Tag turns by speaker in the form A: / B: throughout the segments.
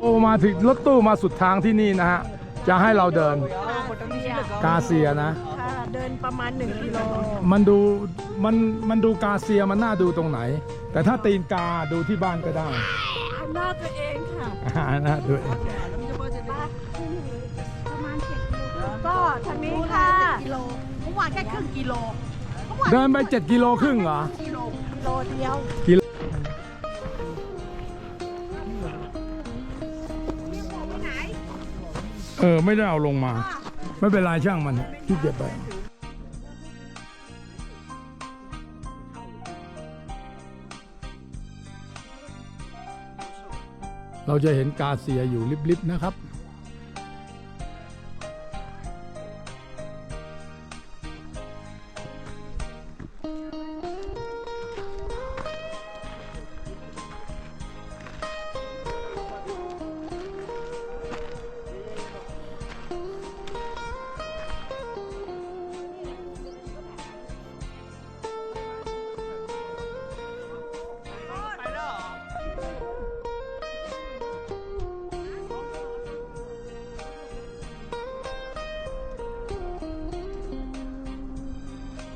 A: โอมาถึงรถตู้มาสุดทางที่นี่นะฮะ จะให้เราเดินกาเซียนะ
B: ค่ะเดินประมาณ 1 กิโล
A: มันดูมันมันดูกาเซียมันน่าดูตรงไหน แต่ถ้าตีนกาดูที่บ้านก็ได้
B: หน้าตัวเองค่ะ
A: อ่าน่าดู
B: ประมาณ7กิโลก็ทางนี้ค่ะกิโลเมื่อวานแค่ครึ่งกิโล
A: เดินไป 7 กิโลครึ่งเหรอ
B: กิโลกิโลเดียว
A: กิโล เออ ไม่ได้เอาลงมา ไม่เป็นไรช่างมันที่เก็บไปเราจะเห็นกาเซียอยู่ลิบๆนะครับ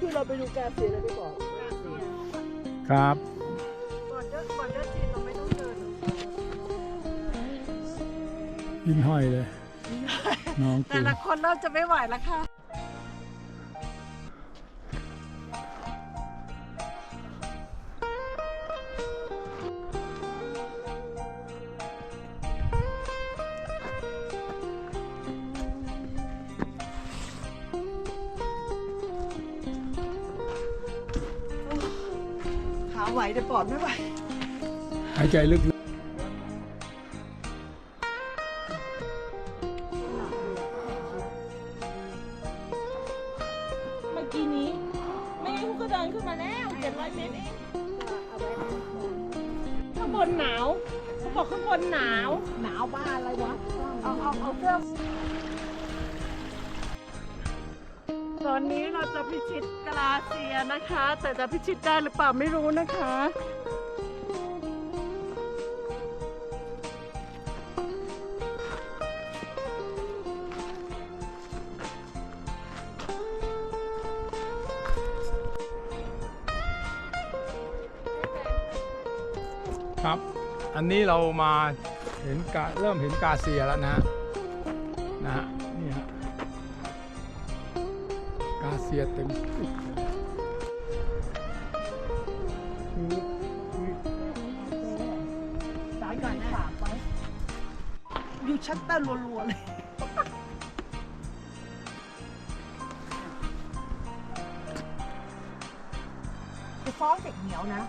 B: ที่เราไปดูกาเซียแล้วพี่บอก
A: ครับ
B: ก่อนเดินก่อนเดินจีนเราไม่ต้องเดิน
A: ยิงห้อยเลย น้อง
B: แต่
A: กู
B: ละคนเริ่มจะไม่ไหวแล้วค่ะ ขาไหวแต่ปอดไม่ไหว
A: หายใจลึก
C: เมื่อกี้นี้แม่เขาก็เดินขึ้นมาแล้วเจ็ดร้อยเมตรเองข้างบนหนาวเขาบอกข้างบนหนาว
B: หนาวบ้าอะไรวะ เอาเอาเอาเสื้อ ตอนนี้เราจะพิชิตกลาเซียนะคะ แต่จะพิชิตได้หรือเปล่าไม่รู้นะคะ
A: ครับ อันนี้เรามาเห็นกาเริ่มเห็นกาเซียแล้วนะฮะนะฮะนี่ฮะ กาเซียเต็มอึกเลยคือคือ
B: สายก่อนฝากไว้อยู่ชัตเตอร์รัวๆเลยจะฟ้องเด็กเหนียวนะ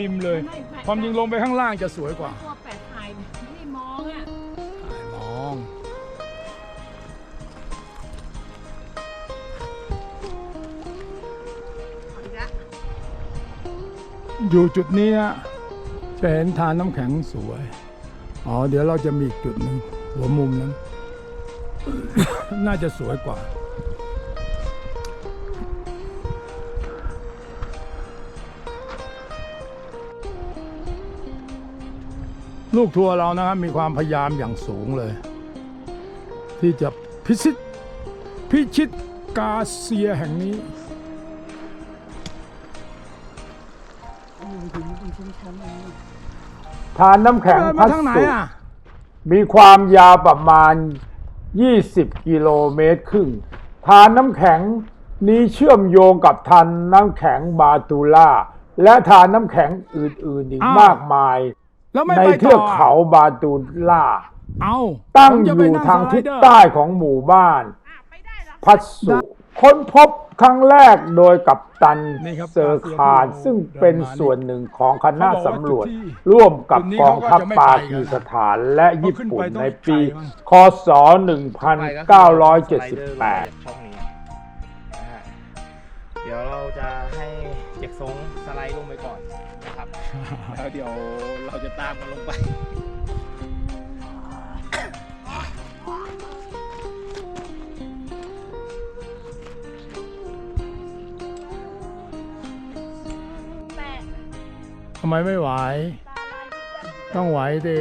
A: ริมเลย ความจริงลงไปข้างล่างจะสวยกว่า
C: อ
A: ยู่จุดนี้นะจะเห็นทานน้ำแข็งสวย อ๋อ เดี๋ยวเราจะมีอีกจุดหนึ่งหัวมุมนั้น น่าจะสวยกว่า ลูกทัวร์เรานะครับ มีความพยายามอย่างสูงเลย ที่จะพิชิตพิชิตกาเซียแห่งนี้
D: ทานน้ำแข็ง
A: เดิน
D: พั
A: มา
D: ส
A: ทางไหน
D: ดุ
A: อะ
D: มีความยาวประมาณ 20 กิโลเมตรครึ่ง ทานน้ำแข็งนี้เชื่อมโยงกับทานน้ำแข็งบาตูล่า และทานน้ำแข็งอื่นๆอีก
A: อ้าว
D: มากมาย
A: แล้วไม่
D: ใน
A: ไป
D: เทื
A: ต่
D: อกเขาบาตูล่า
A: เอา
D: ตั้ง
A: ผม
D: อ
A: จะไป
D: ยู่
A: นั่
D: ทางทิศ
A: สไลเดอร์
D: ใต้ของหมู่บ้าน พัสสุ ค้นพบครั้งแรกโดยกัปตัน
A: นี่ครับ
D: เซอร์คาน
A: กาเซียที่เรา
D: ซึ่งเป็น
A: เดินมานี่
D: ส่วนหนึ่งของคณะ
A: เขาบอกว่า
D: สำรวจ
A: จุดที่
D: ร่วมกับ
A: จุดนี้
D: กองทัพ
A: เขาก็จะไม่
D: ปา
A: ไปกัน
D: กีสถานและญี่ปุ่น
A: เขาขึ้นไปต้อง
D: ในปี
A: ไกลมั้ง
D: คศ
E: ช่องนี้นะฮะเดี๋ยวเราจะให้เจ็กซงสไลด์ลงไปก่อนนะครับแล้วเดี๋ยวเราจะตามกันลงไป
A: ทำไมไม่ไหว ต้องไหวดิ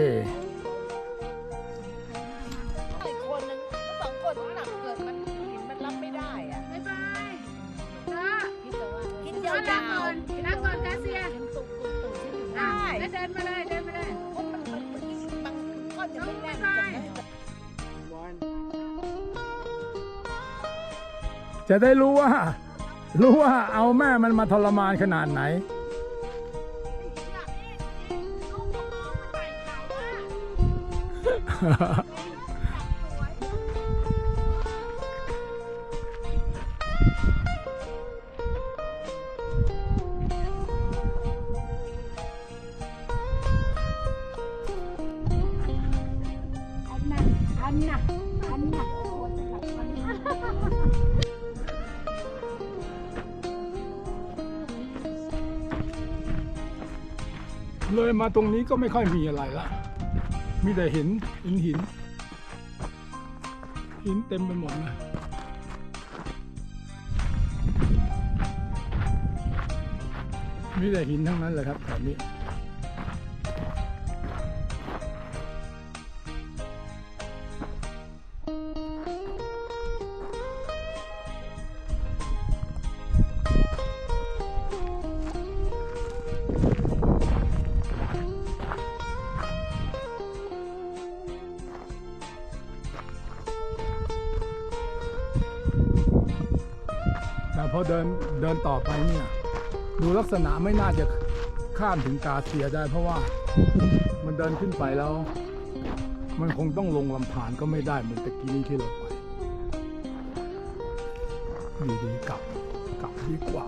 C: อีกคนนึงสองคนน้ำหนักเกิดมันหินมันรับไม่ได้อะ
B: บ๊ายบายจ้า
C: คิดยาวๆ
B: นั่งก่อนนั่งก่อนกาเซีย
C: ตุกตุกตุกที่อยู่ได้
B: แล้วเดินมาเลย เดินมาเลย
C: เพราะมันมันมันบางก้อนจะไม่แน่นจะไม่
A: จะได้รู้ว่า รู้ว่าเอาแม่มันมาทรมานขนาดไหน เลยมาตรงนี้ก็ไม่ค่อยมีอะไรละ มีแต่หินหินหิน หินเต็มไปหมดเลยมีแต่หินทั้งนั้นเลยครับแถวนี้ แต่พอเดินเดินต่อไปเนี่ย ดูลักษณะไม่น่าจะข้ามถึงกาเซียได้ เพราะว่ามันเดินขึ้นไปแล้ว มันคงต้องลงลำธารก็ไม่ได้เหมือนตะกี้นี้ที่เราไปดีๆกลับกลับดีกว่า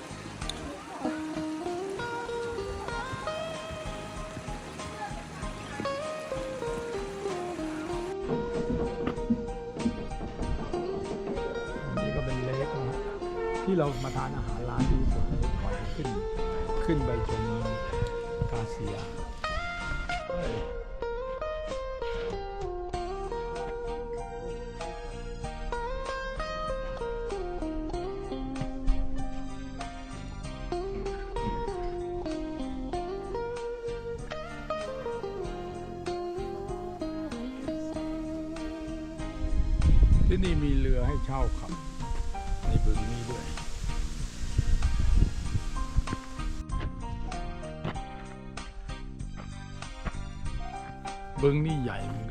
F: นี่
A: ก็เป็นเล็กนะฮะที่เรามาทานอาหารร้านที่สุดเลยก่อนขึ้น ขึ้นไปชมกาเซีย นี่มีเรือให้เช่าขับ ในบึงนี้ด้วย บึงนี่ใหญ่เหมือนกัน